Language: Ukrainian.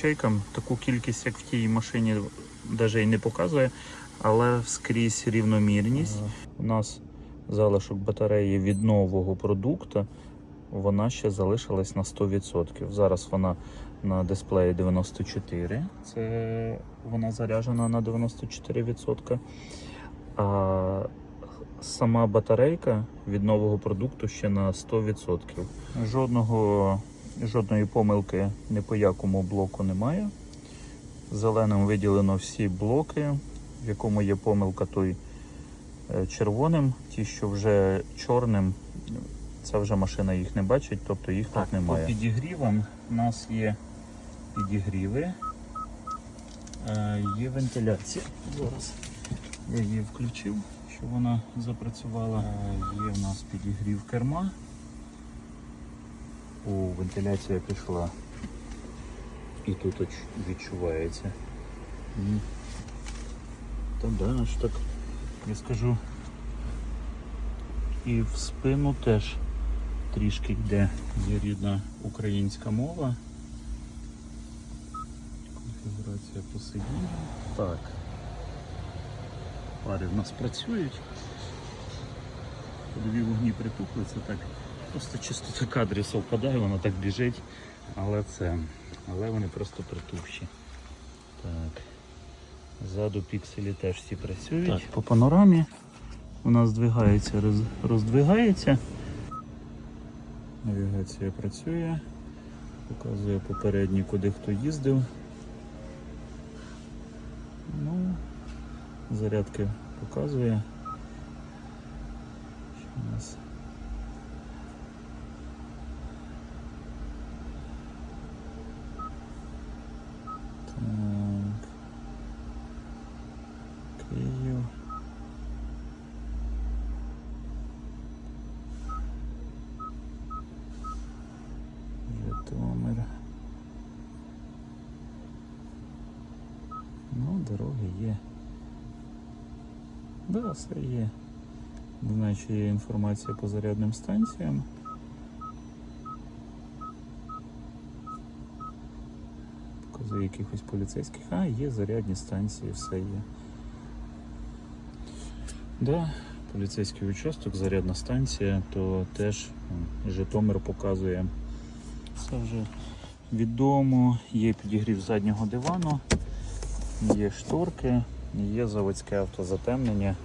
Чайкам таку кількість, як в тій машині, навіть і не показує, але скрізь рівномірність. У нас залишок батареї від нового продукту, вона ще залишилась на 100%. Зараз вона на дисплеї 94, це вона заряджена на 94%. А сама батарейка від нового продукту ще на 100%. Жодного, жодної помилки ні по якому блоку немає. Зеленим виділено всі блоки, в якому є помилка, той е, червоним. Ті, що вже чорним, це вже машина їх не бачить, тобто їх тут немає. По підігрівам у нас є підігріви, е, є вентиляція. Зараз я її включив, щоб вона запрацювала. Е, Є в нас підігрів керма. О, вентиляція пішла. І тут відчувається. Та да, аж так, я скажу. І в спину теж трішки йде. Є рідна українська мова. Конфігурація посидіння. Так. Пари в нас працюють. Ходові вогні притухли, це так. Просто частота кадрів совпадає, воно так біжить. Але це. Але вони просто притухші. Так. Ззаду пікселі теж всі працюють. Так, по панорамі у нас здвигається, роз, роздвигається. Навігація працює. Показує попередній, куди хто їздив. Ну, зарядки показує. Що у нас? Київ. Житомир. Ну, дороги є. Да, все є. Не знаю, чи є інформація по зарядним станціям. Показує якихось поліцейських. А, є зарядні станції, все є. Да, поліцейський участок, зарядна станція, то теж Житомир показує. Це вже відомо. Є підігрів заднього дивану, є шторки, є заводське автозатемнення.